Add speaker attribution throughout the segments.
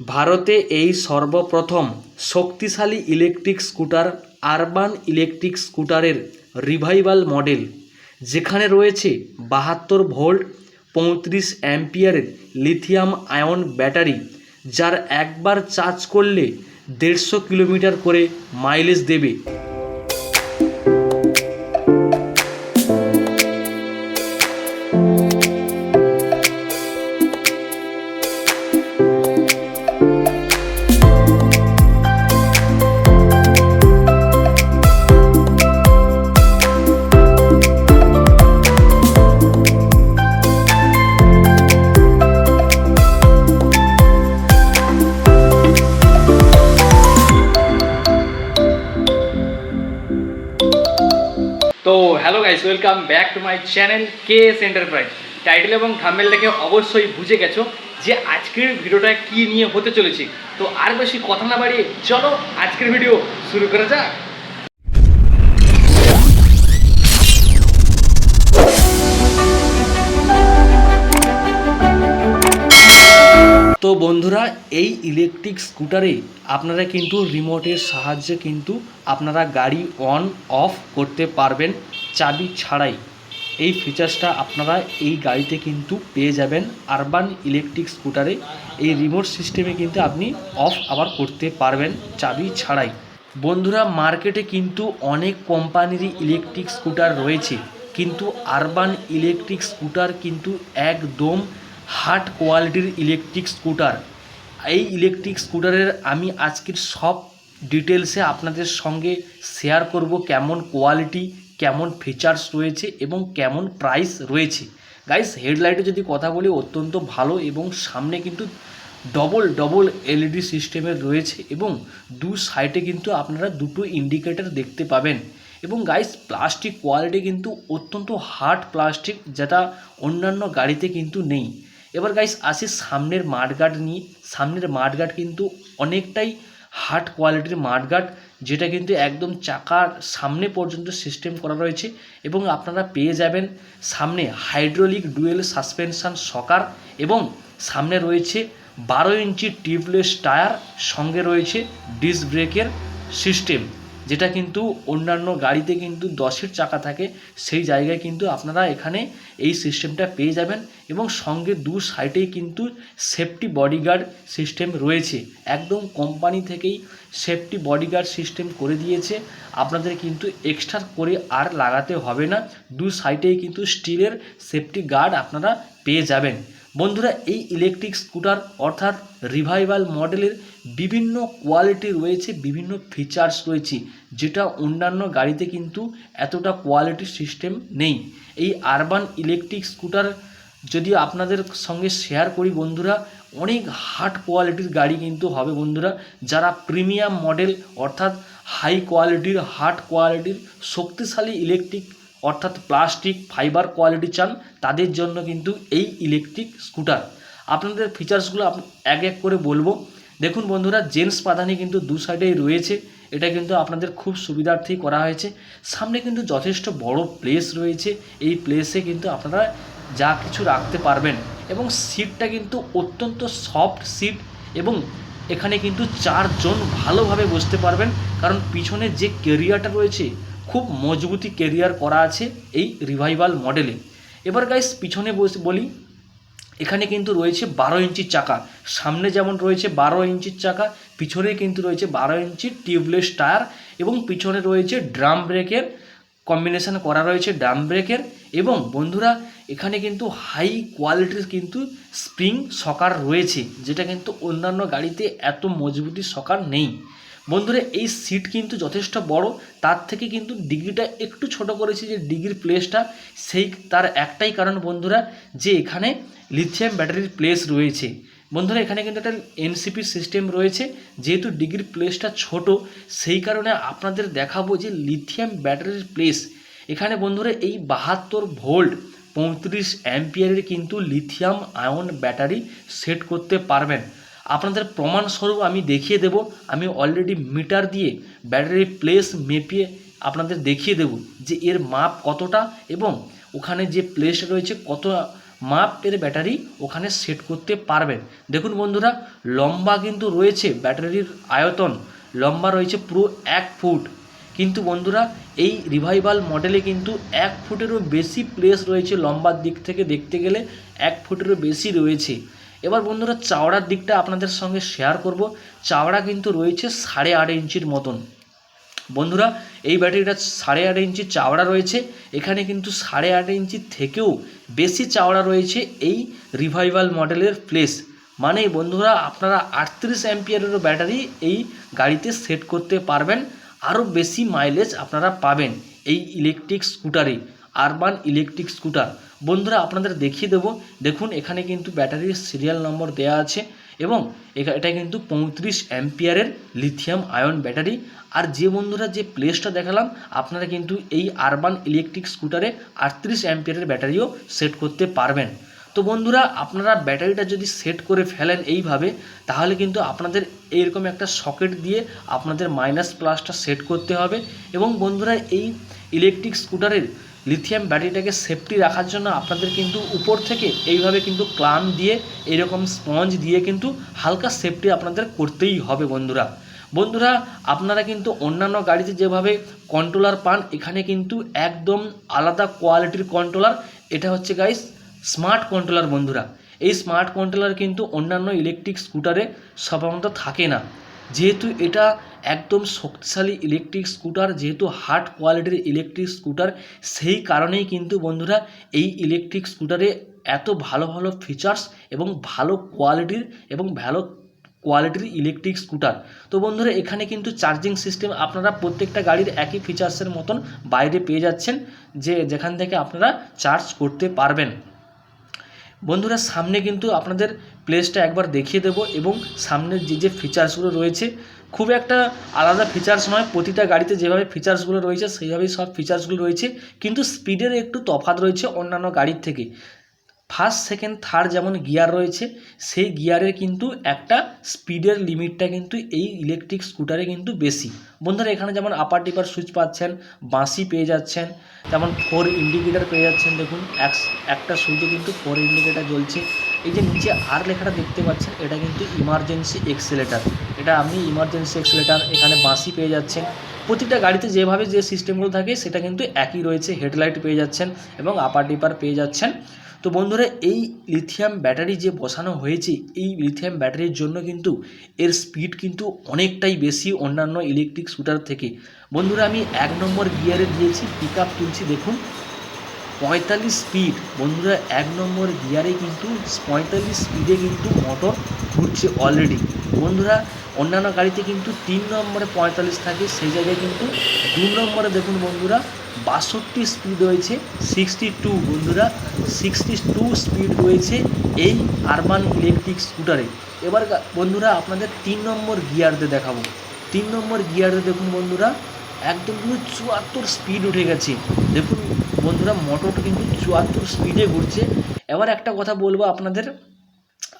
Speaker 1: ভারতে এই সর্বপ্রথম শক্তিশালী ইলেকট্রিক স্কুটার, আরবান ইলেকট্রিক স্কুটারের রিভাইভাল মডেল, যেখানে রয়েছে বাহাত্তর ভোল্ট, পঁয়ত্রিশ অ্যাম্পিয়ারের লিথিয়াম আয়ন ব্যাটারি, যার একবার চার্জ করলে দেড়শো কিলোমিটার করে মাইলেজ দেবে। তো hello guys welcome back to my channel K S enterprise title এবং থামেল দেখে অবশ্যই বুঝে গেছো যে আজকের ভিডিওটা কি নিয়ে হতে চলেছে। তো আর বেশি কথা না বাড়িয়ে চলো আজকের ভিডিও শুরু করা যাক। তো বন্ধুরা, এই ইলেকট্রিক স্কুটারে আপনারা কিন্তু রিমোটের সাহায্যে কিন্তু আপনারা গাড়ি অন অফ করতে পারবেন চাবি ছাড়াই। এই ফিচার্সটা আপনারা এই গাড়িতে কিন্তু পেয়ে যাবেন আরবান ইলেকট্রিক স্কুটারে এই রিমোট সিস্টেমে কিন্তু আপনি অফ আবার করতে পারবেন চাবি ছাড়াই। বন্ধুরা মার্কেটে কিন্তু অনেক কোম্পানিরই ইলেকট্রিক স্কুটার রয়েছে। কিন্তু আরবান ইলেকট্রিক স্কুটার কিন্তু একদম হার্ড কোয়ালিটির ইলেকট্রিক স্কুটার এই ইলেকট্রিক স্কুটারের আমি আজকের সব ডিটেলসে আপনাদের সঙ্গে শেয়ার করব কেমন কোয়ালিটি কেমন ফিচার্স রয়েছে এবং কেমন প্রাইস রয়েছে। গাইস হেডলাইটে যদি কথা বলি, অত্যন্ত ভালো এবং সামনে কিন্তু ডবল ডবল এলইডি সিস্টেমের রয়েছে এবং দু সাইডে কিন্তু আপনারা দুটো ইন্ডিকেটর দেখতে পাবেন। এবং গাইস প্লাস্টিক কোয়ালিটি কিন্তু অত্যন্ত হার্ড প্লাস্টিক যেটা অন্যান্য গাড়িতে কিন্তু নেই। এবার গাইস আসি সামনের মাঠগার্ড নিয়ে। সামনের মাঠগার্ড কিন্তু অনেকটাই হার্ড কোয়ালিটির মাঠগার্ড, যেটা কিন্তু একদম চাকার সামনে পর্যন্ত সিস্টেম করা রয়েছে। এবং আপনারা পেয়ে যাবেন সামনে হাইড্রোলিক ডুয়েল সাসপেনশন সকার এবং সামনে রয়েছে বারো ইঞ্চি টিউবলেস টায়ার সঙ্গে রয়েছে ডিস্ক ব্রেকের সিস্টেম যেটা কিন্তু অন্যান্য গাড়িতে কিন্তু দশের চাকা থাকে, সেই জায়গায় কিন্তু আপনারা এখানে এই সিস্টেমটা পেয়ে যাবেন এবং সঙ্গে দু সাইডেই কিন্তু সেফটি বডিগার্ড সিস্টেম রয়েছে। একদম কোম্পানি থেকেই সেফটি বডিগার্ড সিস্টেম করে দিয়েছে। আপনাদের কিন্তু এক্সট্রা করে আর লাগাতে হবে না। দু সাইডেই কিন্তু স্টিলের সেফটি গার্ড আপনারা পেয়ে যাবেন। বন্ধুরা, এই ইলেকট্রিক স্কুটার অর্থাৎ রিভাইভাল মডেলের বিভিন্ন কোয়ালিটি রয়েছে, বিভিন্ন ফিচার্স রয়েছে, যেটা অন্যান্য গাড়িতে কিন্তু এতটা কোয়ালিটি সিস্টেম নেই। এই আরবান ইলেকট্রিক স্কুটার যদি আপনাদের সঙ্গে শেয়ার করি বন্ধুরা, অনেক হার্ড কোয়ালিটির গাড়ি কিন্তু হবে বন্ধুরা, যারা প্রিমিয়াম মডেল অর্থাৎ হাই কোয়ালিটির হার্ড কোয়ালিটির শক্তিশালী ইলেকট্রিক অর্থাৎ প্লাস্টিক, ফাইবার কোয়ালিটি চান তাদের জন্য কিন্তু এই ইলেকট্রিক স্কুটার আপনাদের ফিচার্সগুলো এক এক করে বলব। দেখুন বন্ধুরা জেন্টস পাদানি কিন্তু দু সাইডেই রয়েছে। এটা কিন্তু আপনাদের খুব সুবিধার্থেই করা হয়েছে। সামনে কিন্তু যথেষ্ট বড় প্লেস রয়েছে। এই প্লেসে কিন্তু আপনারা যা কিছু রাখতে পারবেন। এবং সিটটা কিন্তু অত্যন্ত সফট সিট এবং এখানে কিন্তু চারজন ভালোভাবে বসতে পারবেন। কারণ পিছনে যে কেরিয়ারটা রয়েছে খুব মজবুতি কেরিয়ার করা আছে এই রিভাইভাল মডেলে এবার গাইস পিছনে বলি, এখানে কিন্তু রয়েছে বারো ইঞ্চির চাকা। সামনে যেমন রয়েছে বারো ইঞ্চির চাকা, পিছনে কিন্তু রয়েছে বারো ইঞ্চির টিউবলেস টায়ার এবং পিছনে রয়েছে ড্রাম ব্রেকের কম্বিনেশন করা রয়েছে ড্রাম ব্রেকের এবং বন্ধুরা, এখানে কিন্তু হাই কোয়ালিটির কিন্তু স্প্রিং সকার রয়েছে, যেটা কিন্তু অন্যান্য গাড়িতে এত মজবুতি সকার নেই। বন্ধুরা, এই সিট কিন্তু যথেষ্ট বড়। তার থেকে কিন্তু ডিগ্রিটা একটু ছোট করেছি যে ডিগ্রির প্লেসটা সেই তার একটাই কারণ বন্ধুরা, যে এখানে লিথিয়াম ব্যাটারির প্লেস রয়েছে। বন্ধুরা, এখানে কিন্তু একটা এনসিপি সিস্টেম রয়েছে। যেহেতু ডিগ্রির প্লেসটা ছোট, সেই কারণে আপনাদের দেখাবো যে লিথিয়াম ব্যাটারির প্লেস এখানে বন্ধুরা, এই বাহাত্তর ভোল্ট পঁয়ত্রিশ অ্যাম্পিয়ারের কিন্তু লিথিয়াম আয়ন ব্যাটারি সেট করতে পারবেন। আপনাদের প্রমাণস্বরূপ আমি দেখিয়ে দেব, আমি অলরেডি মিটার দিয়ে ব্যাটারির প্লেস মেপিয়ে আপনাদের দেখিয়ে দেব যে এর মাপ কতটা এবং ওখানে যে প্লেস রয়েছে কত মাপের ব্যাটারি ওখানে সেট করতে পারবেন। দেখুন বন্ধুরা, লম্বা কিন্তু রয়েছে ব্যাটারির আয়তন, লম্বা রয়েছে পুরো এক ফুট। কিন্তু বন্ধুরা, এই রিভাইভাল মডেলে কিন্তু এক ফুটেরও বেশি প্লেস রয়েছে লম্বার দিক থেকে দেখতে গেলে, এক ফুটেরও বেশি রয়েছে। এবার বন্ধুরা চাওড়ার দিকটা আপনাদের সঙ্গে শেয়ার করব। চাওড়া কিন্তু রয়েছে সাড়ে আট ইঞ্চির মতন। বন্ধুরা, এই ব্যাটারিটা সাড়ে আট ইঞ্চি চাওড়া রয়েছে। এখানে কিন্তু সাড়ে আট ইঞ্চি থেকেও বেশি চাওড়া রয়েছে এই রিভাইভাল মডেলের প্লেস মানে বন্ধুরা, আপনারা আটত্রিশ অ্যাম্পিয়ারেরও ব্যাটারি এই গাড়িতে সেট করতে পারবেন। আরও বেশি মাইলেজ আপনারা পাবেন এই ইলেকট্রিক স্কুটারে আরবান ইলেকট্রিক স্কুটার। বন্ধুরা, আপনাদের দেখিয়ে দেবো। দেখুন, এখানে কিন্তু ব্যাটারির সিরিয়াল নম্বর দেওয়া আছে এবং এটা কিন্তু পঁয়ত্রিশ অ্যাম্পিয়ারের লিথিয়াম আয়ন ব্যাটারি। আর যে বন্ধুরা, যে প্লেসটা দেখালাম, আপনারা কিন্তু এই আরবান ইলেকট্রিক স্কুটারে আটত্রিশ অ্যাম্পিয়ারের ব্যাটারিও সেট করতে পারবেন। তো বন্ধুরা, আপনারা ব্যাটারিটা যদি সেট করে ফেলেন এইভাবে, তাহলে কিন্তু আপনাদের এইরকম একটা সকেট দিয়ে আপনাদের মাইনাস প্লাসটা সেট করতে হবে। এবং বন্ধুরা, এই ইলেকট্রিক স্কুটারের লিথিয়াম ব্যাটারিটাকে সেফটি রাখার জন্য আপনাদের কিন্তু উপর থেকে এইভাবে কিন্তু ক্লাম দিয়ে, এরকম স্পঞ্জ দিয়ে কিন্তু হালকা সেফটি আপনাদের করতেই হবে বন্ধুরা। বন্ধুরা, আপনারা কিন্তু অন্যান্য গাড়িতে যেভাবে কন্ট্রোলার পান, এখানে কিন্তু একদম আলাদা কোয়ালিটির কন্ট্রোলার এটা হচ্ছে গাইস স্মার্ট কন্ট্রোলার বন্ধুরা। এই স্মার্ট কন্ট্রোলার কিন্তু অন্যান্য ইলেকট্রিক স্কুটারে সাধারণত থাকে না। যেহেতু এটা একদম শক্তিশালী ইলেকট্রিক স্কুটার যেহেতু হার্ড কোয়ালিটির ইলেকট্রিক স্কুটার সেই কারণেই কিন্তু বন্ধুরা এই ইলেকট্রিক স্কুটারে এত ভালো ভালো ফিচার্স এবং ভালো কোয়ালিটির এবং ভালো কোয়ালিটির ইলেকট্রিক স্কুটার তো বন্ধুরা, এখানে কিন্তু চার্জিং সিস্টেম আপনারা প্রত্যেকটা গাড়ির একই ফিচার্সের মতন বাইরে পেয়ে যাচ্ছেন, যে যেখান থেকে আপনারা চার্জ করতে পারবেন। বন্ধুরা, সামনে কিন্তু আপনাদের প্লেসটা একবার দেখিয়ে দেবো এবং সামনের যে যে ফিচার্সগুলো রয়েছে খুব একটা আলাদা ফিচার্স নয়। প্রতিটা গাড়িতে যেভাবে ফিচার্সগুলো রয়েছে, সেইভাবেই সব ফিচার্সগুলো রয়েছে। কিন্তু স্পিডের একটু তফাৎ রয়েছে অন্যান্য গাড়ির থেকে। ফার্স্ট সেকেন্ড থার্ড যেমন গিয়ার রয়েছে, সেই গিয়ারের কিন্তু একটা স্পিডের লিমিটটা কিন্তু এই ইলেকট্রিক স্কুটারে কিন্তু বেশি। বন্ধুরা, এখানে যেমন আপার টিপার সুইচ পাচ্ছেন, বাঁশি পেয়ে যাচ্ছেন যেমন ফোর ইন্ডিকেটার পেয়ে যাচ্ছেন। দেখুন, এক, একটা সুইচে কিন্তু ফোর ইন্ডিকেটার জ্বলছে। এই যে নিচে আর লেখাটা দেখতে পাচ্ছেন, এটা কিন্তু ইমার্জেন্সি এক্সেলেটার এটা আপনি ইমার্জেন্সি এক্সেলেটার এখানে বাঁশি পেয়ে যাচ্ছেন। প্রতিটা গাড়িতে যেভাবে যে সিস্টেমগুলো থাকে, সেটা কিন্তু একই রয়েছে হেডলাইট পেয়ে যাচ্ছেন এবং আপার ডিপার পেয়ে যাচ্ছেন। তো বন্ধুরা, এই লিথিয়াম ব্যাটারি যে বসানো হয়েছে, এই লিথিয়াম ব্যাটারির জন্য কিন্তু এর স্পিড কিন্তু অনেকটাই বেশি অন্যান্য ইলেকট্রিক স্কুটার থেকে। বন্ধুরা, আমি এক নম্বর গিয়ারে দিয়েছি পিক তুলছি, দেখুন। পঁয়তাল্লিশ স্পিড বন্ধুরা, এক নম্বর গিয়ারে কিন্তু পঁয়তাল্লিশ স্পিডে কিন্তু মোটর ঘুরছে অলরেডি বন্ধুরা, অন্যান্য গাড়িতে কিন্তু তিন নম্বরে পঁয়তাল্লিশ থাকে, সেই জায়গায় কিন্তু দু নম্বরে দেখুন বন্ধুরা, বাষট্টি স্পিড রয়েছে সিক্সটি টু বন্ধুরা সিক্সটি টু স্পিড রয়েছে এই আরবান ইলেকট্রিক স্কুটারে এবার বন্ধুরা, আপনাদের তিন নম্বর গিয়ারতে দেখাবো। তিন নম্বর গিয়ারে দেখুন বন্ধুরা একদম কিন্তু চুয়াত্তর স্পিড উঠে গেছে। দেখুন বন্ধুরা মোটরটা কিন্তু চুয়াত্তর স্পিডে ঘুরছে। এবার একটা কথা বলব আপনাদের।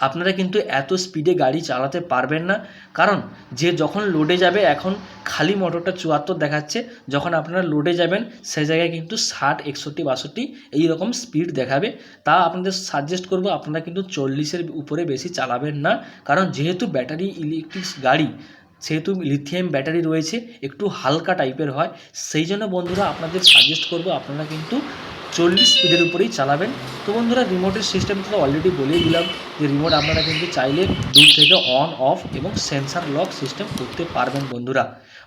Speaker 1: আপনারা কিন্তু এত স্পিডে গাড়ি চালাতে পারবেন না। কারণ যে যখন লোডে যাবে, এখন খালি মোটরটা চুয়াত্তর দেখাচ্ছে। যখন আপনারা লোডে যাবেন সেই জায়গায় কিন্তু ষাট, একষট্টি, বাষট্টি এই রকম স্পিড দেখাবে। তা আপনাদের সাজেস্ট করব, আপনারা কিন্তু চল্লিশের উপরে বেশি চালাবেন না। কারণ যেহেতু ব্যাটারি ইলেকট্রিক গাড়ি সেহেতু লিথিয়াম ব্যাটারি রয়েছে, একটু হালকা টাইপের হয়, সেই জন্য বন্ধুরা আপনাদের সাজেস্ট করব, আপনারা কিন্তু চল্লিশ স্পিডের উপরেই চালাবেন। তো বন্ধুরা রিমোটের সিস্টেম তো অলরেডি বলেই দিলাম যে রিমোট আপনারা কিন্তু চাইলে দূর থেকে অন অফ এবং সেন্সার লক সিস্টেম করতে পারবেন বন্ধুরা।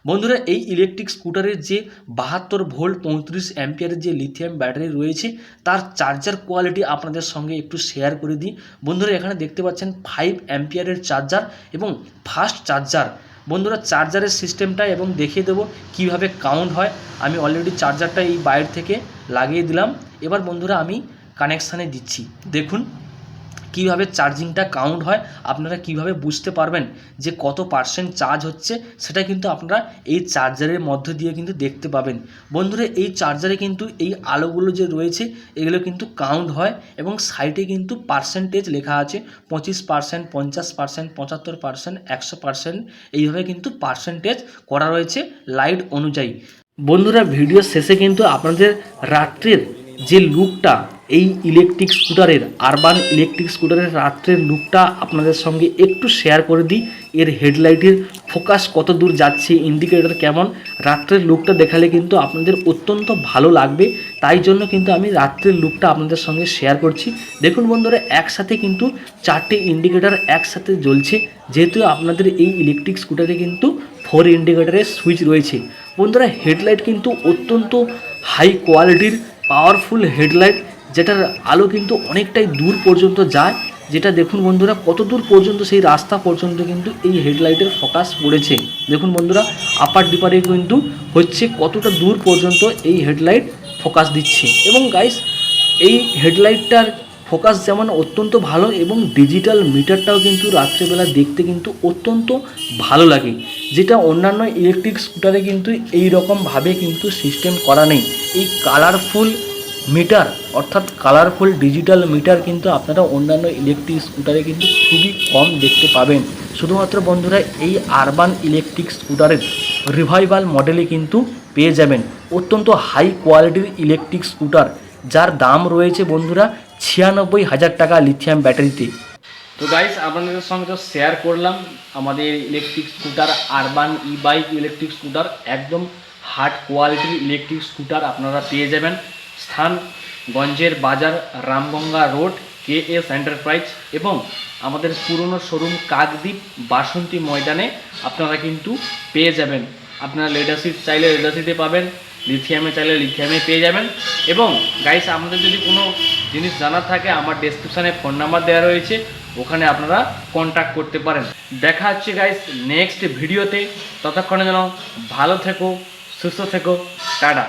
Speaker 1: বন্ধুরা, এই ইলেকট্রিক স্কুটারের যে বাহাত্তর ভোল্ট পঁয়ত্রিশ অ্যাম্পিয়ারের যে লিথিয়াম ব্যাটারি রয়েছে, তার চার্জার কোয়ালিটি আপনাদের সঙ্গে একটু শেয়ার করে দিই। বন্ধুরা, এখানে দেখতে পাচ্ছেন ফাইভ অ্যাম্পিয়ারের চার্জার এবং ফাস্ট চার্জার বন্ধুরা চার্জারের সিস্টেমটা এবং দেখিয়ে দেবো কীভাবে কাউন্ট হয়। আমি অলরেডি চার্জারটা এই বাইর থেকে লাগিয়ে দিলাম। এবার বন্ধুরা আমি কানেকশানে দিচ্ছি। দেখুন। কীভাবে চার্জিংটা কাউন্ট হয়, আপনারা কীভাবে বুঝতে পারবেন যে কত পার্সেন্ট চার্জ হচ্ছে, সেটা কিন্তু আপনারা এই চার্জারের মধ্য দিয়ে কিন্তু দেখতে পাবেন। বন্ধুরা, এই চার্জারে কিন্তু এই আলোগুলো যে রয়েছে, এগুলো কিন্তু কাউন্ট হয় এবং সাইডে কিন্তু পার্সেন্টেজ লেখা আছে। পঁচিশ পার্সেন্ট পঞ্চাশ পার্সেন্ট পঁচাত্তর পার্সেন্ট একশো পার্সেন্ট এইভাবে কিন্তু পার্সেন্টেজ করা রয়েছে লাইট অনুযায়ী। বন্ধুরা ভিডিও শেষে কিন্তু আপনাদের রাত্রের যে লুকটা এই ইলেকট্রিক স্কুটারের আরবান ইলেকট্রিক স্কুটারের রাত্রের লুকটা আপনাদের সঙ্গে একটু শেয়ার করে দিই। এর হেডলাইটের ফোকাস কত দূর যাচ্ছে ইন্ডিকেটর কেমন, রাত্রের লুকটা দেখালে কিন্তু আপনাদের অত্যন্ত ভালো লাগবে। তাই জন্য কিন্তু আমি রাত্রের লুকটা আপনাদের সঙ্গে শেয়ার করছি। দেখুন বন্ধুরা, একসাথে কিন্তু চারটে ইন্ডিকেটর একসাথে জ্বলছে। যেহেতু আপনাদের এই ইলেকট্রিক স্কুটারে কিন্তু ফোর ইন্ডিকেটরের সুইচ রয়েছে। বন্ধুরা হেডলাইট কিন্তু অত্যন্ত হাই কোয়ালিটির পাওয়ারফুল হেডলাইট যেটার আলো কিন্তু অনেকটাই দূর পর্যন্ত যায়। যেটা দেখুন বন্ধুরা, কত দূর পর্যন্ত সেই রাস্তা পর্যন্ত কিন্তু এই হেডলাইটের ফোকাস পড়েছে। দেখুন বন্ধুরা আপার ডিপারে কিন্তু হচ্ছে কতটা দূর পর্যন্ত এই হেডলাইট ফোকাস দিচ্ছে। এবং গাইস এই হেডলাইটটার ফোকাস যেমন অত্যন্ত ভালো এবং ডিজিটাল মিটারটাও কিন্তু রাত্রেবেলা দেখতে কিন্তু অত্যন্ত ভালো লাগে। যেটা অন্যান্য ইলেকট্রিক স্কুটারে কিন্তু এই রকমভাবে কিন্তু সিস্টেম করা নেই। এই কালারফুল মিটার, অর্থাৎ কালারফুল ডিজিটাল মিটার কিন্তু আপনারা অন্যান্য ইলেকট্রিক স্কুটারে কিন্তু খুবই কম দেখতে পাবেন। শুধুমাত্র বন্ধুরা, এই আরবান ইলেকট্রিক স্কুটারের রিভাইভাল মডেলে কিন্তু পেয়ে যাবেন। অত্যন্ত হাই কোয়ালিটির ইলেকট্রিক স্কুটার যার দাম রয়েছে বন্ধুরা ছিয়ানব্বই হাজার টাকা লিথিয়াম ব্যাটারিতে তো গাইস আপনাদের সঙ্গে তো শেয়ার করলাম, আমাদের electric scooter urban e bike electric scooter একদম হার্ড কোয়ালিটির ইলেকট্রিক স্কুটার আপনারা পেয়ে যাবেন। স্থান গঞ্জের বাজার Ramganga road, K S enterprise এবং আমাদের পুরনো শোরুম কাকদ্বীপ বাসন্তী ময়দানে আপনারা কিন্তু পেয়ে যাবেন। আপনারা লেডারশিপ চাইলে লেডারশিপে পাবেন লিথিয়ামে চাইলে লিথিয়ামে পেয়ে যাবেন এবং গাইস আমাদের যদি কোনো জিনিস জানার থাকে, আমার ডেসক্রিপশানে ফোন নাম্বার দেওয়া রয়েছে, ওখানে আপনারা কন্ট্যাক্ট করতে পারেন। দেখা হচ্ছে গাইস নেক্সট ভিডিওতে ততক্ষণে যেন ভালো থেকো, সুস্থ থেকো, টাটা।